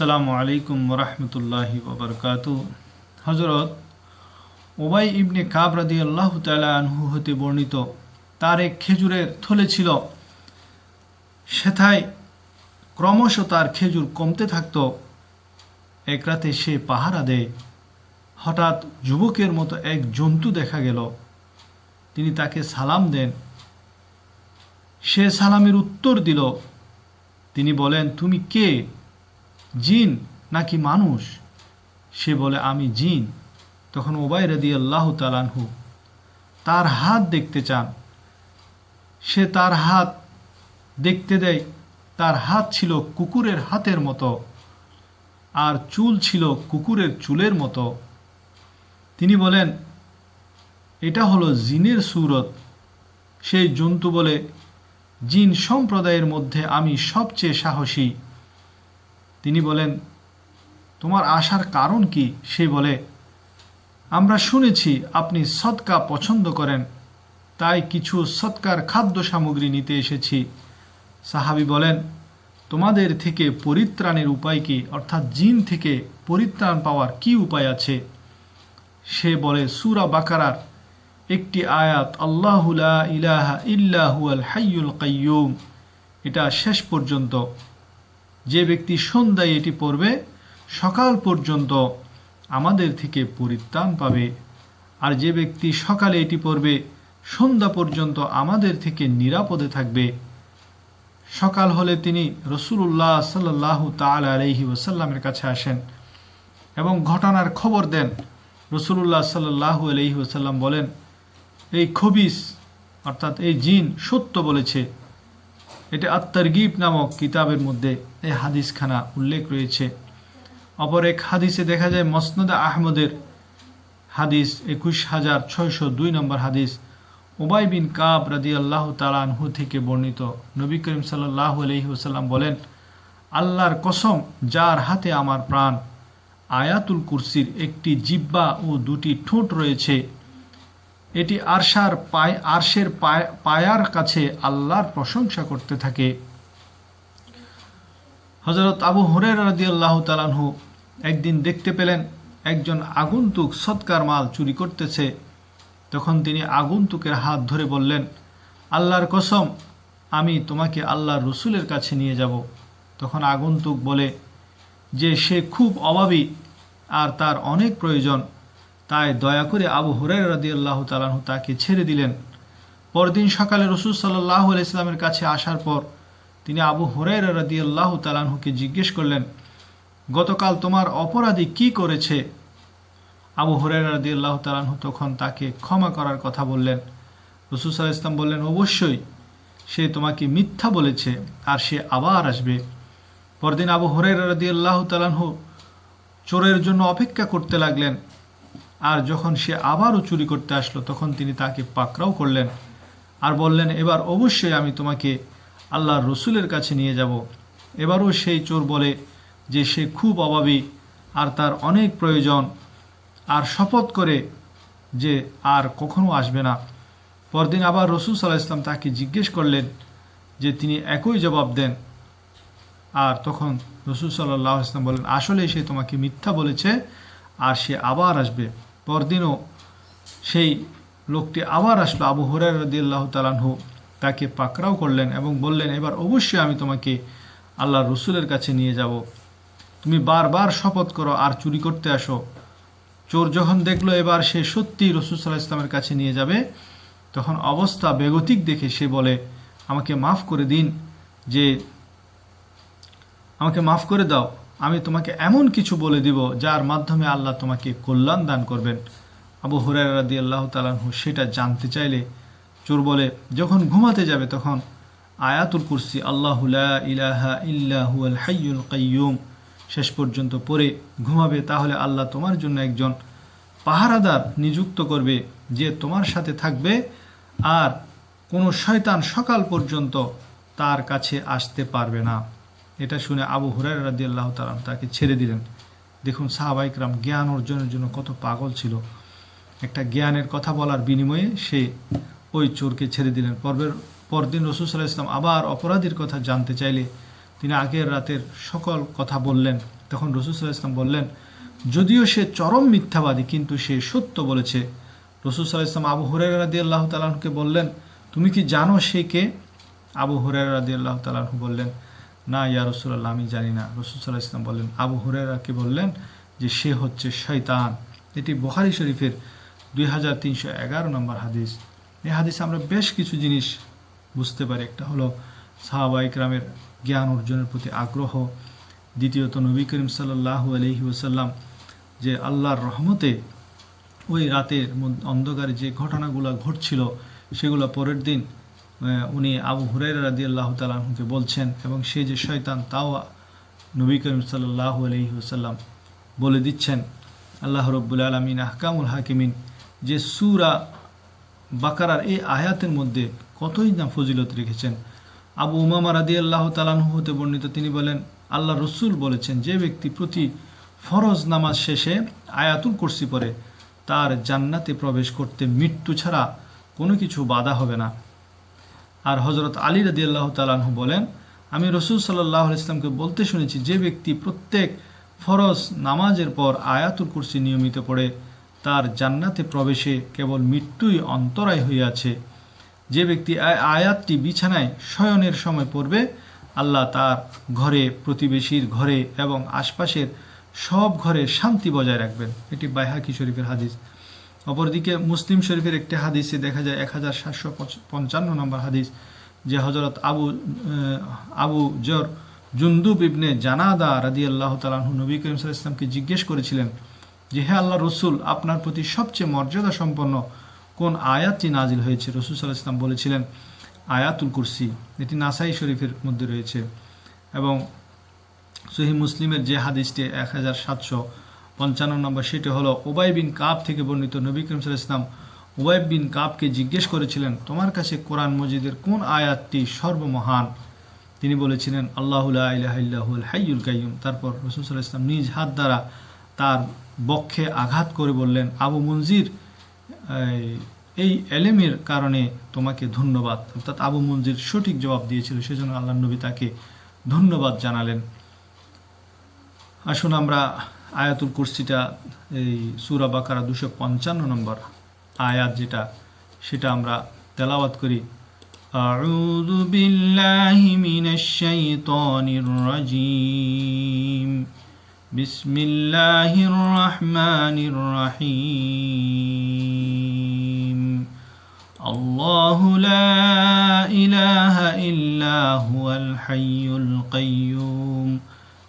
আসসালামু আলাইকুম রহমতুল্লাহি ওবরকাত। হজরত ওবাই ইবনে কাব রাদি আল্লাহ আনহু হতে বর্ণিত, তার এক খেজুরের থলে ছিল। সেথায় ক্রমশ তার খেজুর কমতে থাকত। এক রাতে সে পাহারা দেয়। হঠাৎ যুবকের মতো এক জন্তু দেখা গেল। তিনি তাকে সালাম দেন। সে সালামের উত্তর দিল। তিনি বলেন, তুমি কে? জিন নাকি মানুষ? সে বলে, আমি জিন। তখন ওবাই রদি আল্লাহ তালানহু তার হাত দেখতে চান। সে তার হাত দেখতে দেয়, তার হাত ছিল কুকুরের হাতের মতো আর চুল ছিল কুকুরের চুলের মতো। তিনি বলেন, এটা হলো জিনের সুরত। সেই জন্তু বলে, জিন সম্প্রদায়ের মধ্যে আমি সবচেয়ে সাহসী। তিনি বলেন, তোমার আসার কারণ কি? সে বলে, আমরা শুনেছি আপনি সৎকা পছন্দ করেন, তাই কিছু সৎকার খাদ্য সামগ্রী নিতে এসেছি। সাহাবি বলেন, তোমাদের থেকে পরিত্রাণের উপায় কি? অর্থাৎ জিন থেকে পরিত্রাণ পাওয়ার কি উপায় আছে? সে বলে, সুরা বাকারার একটি আয়াত আল্লাহুলা ইলাহা ইল্লাহু আল হাইয়ুল কাইয়ুম এটা শেষ পর্যন্ত। যে ব্যক্তি সন্ধ্যায় এটি পড়বে, সকাল পর্যন্ত আমাদের থেকে পরিত্রাণ পাবে। আর যে ব্যক্তি সকালে এটি পড়বে, সন্ধ্যা পর্যন্ত আমাদের থেকে নিরাপদে থাকবে। সকাল হলে তিনি রসুল্লাহ সাল্লাহ তাল আলহি ওসাল্লামের কাছে আসেন এবং ঘটনার খবর দেন। রসুল্লাহ সাল্লাহ আলহি ওসাল্লাম বলেন, এই খবিস, অর্থাৎ এই জিন সত্য বলেছে। এটি আত্মারগিব নামক কিতাবের মধ্যে এই হাদিসখানা উল্লেখ রয়েছে। অপর এক হাদিসে দেখা যায়, মসনদা আহমদের হাদিস, একুশ হাজার ছয়শো দুই নম্বর হাদিস ওবাই বিন কাব রাদি আল্লাহ তালানহু থেকে বর্ণিত। নবী করিম সাল্লাহ আলহি ওসাল্লাম বলেন, আল্লাহর কসম, যার হাতে আমার প্রাণ, আয়াতুল কুরসির একটি জিব্বা ও দুটি ঠোঁট রয়েছে এটি আরশার পায়, আরশের পায়ার কাছে আল্লাহর প্রশংসা করতে থাকে। হজরত আবু হরের রাদি আল্লাহ তালানহু একদিন দেখতে পেলেন একজন আগন্তুক সৎকার মাল চুরি করতেছে। তখন তিনি আগন্তুকের হাত ধরে বললেন, আল্লাহর কসম, আমি তোমাকে আল্লাহর রসুলের কাছে নিয়ে যাব। তখন আগন্তুক বলে, যে সে খুব অভাবী আর তার অনেক প্রয়োজন তাই দয়া করে আবু হুরাই রাদি আল্লাহ তালাহু তাকে ছেড়ে দিলেন। পরদিন সকালে রসুল সাল্লাহ ইসলামের কাছে আসার পর তিনি আবু হুরাই রাদি আল্লাহ তালাহুকে জিজ্ঞেস করলেন, গতকাল তোমার অপরাধী কি করেছে? আবু হুরাই রাদি আল্লাহ তালাহু তখন তাকে ক্ষমা করার কথা বললেন। রসুল সাল্লাহ ইসলাম বললেন, অবশ্যই, সে তোমাকে মিথ্যা বলেছে আর সে আবার আসবে। পরদিন আবু হরের রাদি আল্লাহ তালাহু চোরের জন্য অপেক্ষা করতে লাগলেন। আর যখন সে আবারও চুরি করতে আসলো, তখন তিনি তাকে পাকড়াও করলেন আর বললেন, এবার অবশ্যই আমি তোমাকে আল্লাহর রসুলের কাছে নিয়ে যাব। এবারও সেই চোর বলে যে সে খুব অভাবী আর তার অনেক প্রয়োজন আর শপথ করে যে আর কখনো আসবে না। পরদিন আবার রসুল সাল্লাহ ইসলাম তাকে জিজ্ঞেস করলেন যে তিনি একই জবাব দেন। আর তখন রসুল সাল্লাহ ইসলাম বলেন আসলে সে তোমাকে মিথ্যা বলেছে আর সে আবার আসবে। পরদিনও সেই লোকটি আবার আসলো। আবু হরার রদি আল্লাহ তালানহু তাকে পাকড়াও করলেন এবং বললেন, এবার অবশ্যই আমি তোমাকে আল্লাহ রসুলের কাছে নিয়ে যাব। তুমি বারবার শপথ করো, আর চুরি করতে আসো। চোর যখন দেখল এবার সে সত্যি রসুল সাল্লাহ ইসলামের কাছে নিয়ে যাবে, তখন অবস্থা বেগতিক দেখে সে বলে, আমাকে মাফ করে দিন, যে আমাকে মাফ করে দাও। আমি তোমাকে এমন কিছু বলে দিব যার মাধ্যমে আল্লাহ তোমাকে কল্যাণ দান করবেন। আবু হুরারি আল্লাহ তালাহু সেটা জানতে চাইলে চোর বলে, যখন ঘুমাতে যাবে তখন আয়াতুল কুরসি, আল্লাহ ইলাহা ইল্লাহু আল হাইয়ুল কাইয়ুম শেষ পর্যন্ত পরে ঘুমাবে। তাহলে আল্লাহ তোমার জন্য একজন পাহারাদার নিযুক্ত করবে যে তোমার সাথে থাকবে আর কোনো শয়তান সকাল পর্যন্ত তার কাছে আসতে পারবে না। এটা শুনে আবু হুরার রাদি আল্লাহ তালাম তাকে ছেড়ে দিলেন। দেখুন সাহাবাইকরাম জ্ঞান অর্জনের জন্য কত পাগল ছিল। একটা জ্ঞানের কথা বলার বিনিময়ে সে ওই চোরকে ছেড়ে দিলেন। পর্বের পরদিন রসুল সাল্লাহ ইসলাম আবার অপরাধীর কথা জানতে চাইলে তিনি আগের রাতের সকল কথা বললেন। তখন রসুল সাল্লাহ ইসলাম বললেন, যদিও সে চরম মিথ্যাবাদী, কিন্তু সে সত্য বলেছে। রসুল সাল্লাহ ইসলাম আবু হুরাই রাদি আল্লাহ তালাহকে বললেন, তুমি কি জানো সে কে? আবু হুরাই রাদি আল্লাহ তালাহু বললেন না, ইয়া রসুল্লাহ আমি জানি না। রসুল সাল্লাহ ইসলাম বললেন, আবু হুরাইরাকে বললেন যে সে হচ্ছে শৈতান এটি বখারি শরীফের দুই হাজার তিনশো এগারো নম্বর হাদিস। এই হাদিসে আমরা বেশ কিছু জিনিস বুঝতে পারি। একটা হলো সাহাবা ইকরামের জ্ঞান অর্জনের প্রতি আগ্রহ। দ্বিতীয়ত নবী করিম সাল্লাহ আলহি ওসাল্লাম যে আল্লাহর রহমতে ওই রাতের অন্ধকারে যে ঘটনাগুলো ঘটছিল, সেগুলো পরের দিন উনি আবু হুরাই রাদি আল্লাহ তালাহকে বলছেন এবং সে যে শয়তান তাও নবী করিম সাল্লাহ আলহি ওসাল্লাম বলে দিচ্ছেন, আল্লাহ রব্বুল আলমিন আহকামুল হাকিমিন, যে সুরা বাকারার এই আয়াতের মধ্যে কতই না ফজিলত রেখেছেন। আবু উমামা রাদি আল্লাহ তালানহু হতে বর্ণিত তিনি বলেন, আল্লাহ রসুল বলেছেন, যে ব্যক্তি প্রতি ফরজ নামাজ শেষে আয়াতুল কুরসি পরে তার জান্নাতে প্রবেশ করতে মৃত্যু ছাড়া কোনো কিছু বাধা হবে না। আর হজরত আলী রাদি আল্লাহ তালানহু বলেন, আমি রসুল সাল্লাহ ইসলামকে বলতে শুনেছি যে ব্যক্তি প্রত্যেক ফরজ নামাজের পর আয়াতুল কুরসি নিয়মিত পড়ে, তার জান্নাতে প্রবেশে কেবল মৃত্যুই অন্তরায় হইয়াছে যে ব্যক্তি আয়াতটি বিছানায় শয়নের সময় পড়বে, আল্লাহ তার ঘরে, প্রতিবেশীর ঘরে এবং আশপাশের সব ঘরে শান্তি বজায় রাখবেন। এটি বাইহাকি শরীফের হাদিস। অপরদিকে মুসলিম শরীফের একটি হাদিসে দেখা যায় এক হাজার সাতশো পঞ্চান্ন নম্বর হাদিস, যে হজরত আবু আবু জর জুন্দুব ইবনে জানাদা রাদি আল্লাহ তালাহু নবী করিম সাল্লাহ ইসলামকে জিজ্ঞেস করেছিলেন যে, হে আল্লাহ রসুল, আপনার প্রতি সবচেয়ে মর্যাদা সম্পন্ন কোন আয়াতটি নাজিল হয়েছে? রসুল সাল্লাহ ইসলাম বলেছিলেন, আয়াতুল কুরসি। এটি নাসাই শরীফের মধ্যে রয়েছে এবং সহি মুসলিমের যে হাদিসটি এক হাজার সাতশো পঞ্চান্ন নম্বর সেটি হলো ওবাই বিন কাব থেকে বর্ণিত নবী করিম ইসলাম ওবাইব বিন কাবকে জিজ্ঞেস করেছিলেন, তোমার কাছে কোরআন মজিদের কোন আয়াতটি সর্বমহান? তিনি বলেছিলেন আল্লাহুল হাইয়ুল কাইয়ুম। তারপর রসুল সাল্লাহ ইসলাম নিজ হাত দ্বারা তার বক্ষে আঘাত করে বললেন, আবু মঞ্জির এই- এই এলেমের কারণে তোমাকে ধন্যবাদ। অর্থাৎ আবু মঞ্জির সঠিক জবাব দিয়েছিল, সেজন্য আল্লাহ নবী তাকে ধন্যবাদ জানালেন। আসুন আমরা আয়াতুল কুরসিটা এই সুরা বাকারা দুশো পঞ্চান্ন নম্বর আয়াত যেটা সেটা আমরা তেলাওয়াত করি أعوذ بالله من الشيطان الرجيم بسم الله الرحمن الرحيم الله لا إله إلا هو الحي القيوم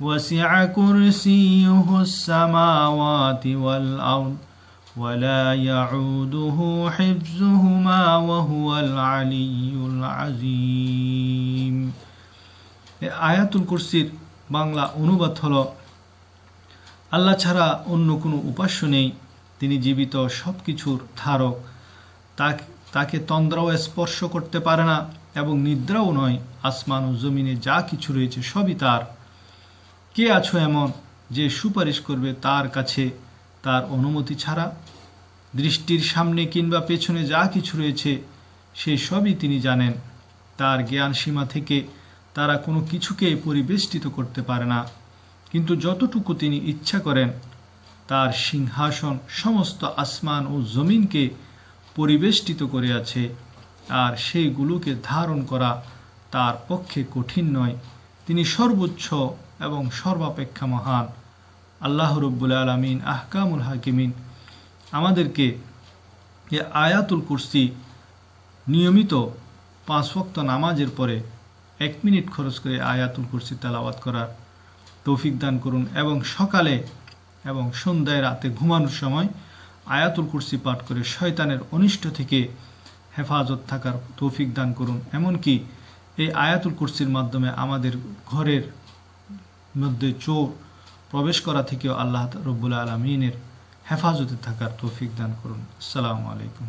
وسع كرسيه السماوات والأرض ولا يعوده حفظهما وهو العلي العظيم আয়াতুল কুরসির বাংলা অনুবাদ হলো আল্লাহ ছাড়া অন্য কোনো উপাস্য নেই তিনি জীবিত সব কিছুর ধারক তাক- তাকে তন্দ্রাও স্পর্শ করতে পারে না এবং নিদ্রাও নয় আসমান ও জমিনে যা কিছু রয়েছে সবই তার কে আছো এমন যে সুপারিশ করবে তার কাছে তার অনুমতি ছাড়া? দৃষ্টির সামনে কিংবা পেছনে যা কিছু রয়েছে সেই সবই তিনি জানেন। তার জ্ঞান সীমা থেকে তারা কোনো কিছুকে পরিবেষ্টিত করতে পারে না। কিন্তু যতটুকু তিনি ইচ্ছা করেন, তার সিংহাসন সমস্ত আসমান ও জমিনকে পরিবেষ্টিত করে আছে আর সেইগুলোকে ধারণ করা তার পক্ষে কঠিন নয়। তিনি সর্বোচ্চ এবং সর্বাপেক্ষা মহান। আল্লাহ রব্বুল আলমিন, আহকামুল হাকিমিন, আমাদেরকে এ আয়াতুল কুরসি নিয়মিত পাঁচ ওয়াক্ত নামাজের পরে এক মিনিট খরচ করে আয়াতুল কুরসি তেলাওয়াত করার তৌফিক দান করুন এবং সকালে এবং সন্ধ্যায় রাতে ঘুমানোর সময় আয়াতুল কুরসি পাঠ করে শয়তানের অনিষ্ট থেকে হেফাজত থাকার তৌফিক দান করুন। এমনকি এই আয়াতুল কুরসির মাধ্যমে আমাদের ঘরের মধ্যে চোর প্রবেশ করা থেকেও আল্লাহ রব্বুল আলমিনের হেফাজতে থাকার তৌফিক দান করুন। আসসালামু আলাইকুম।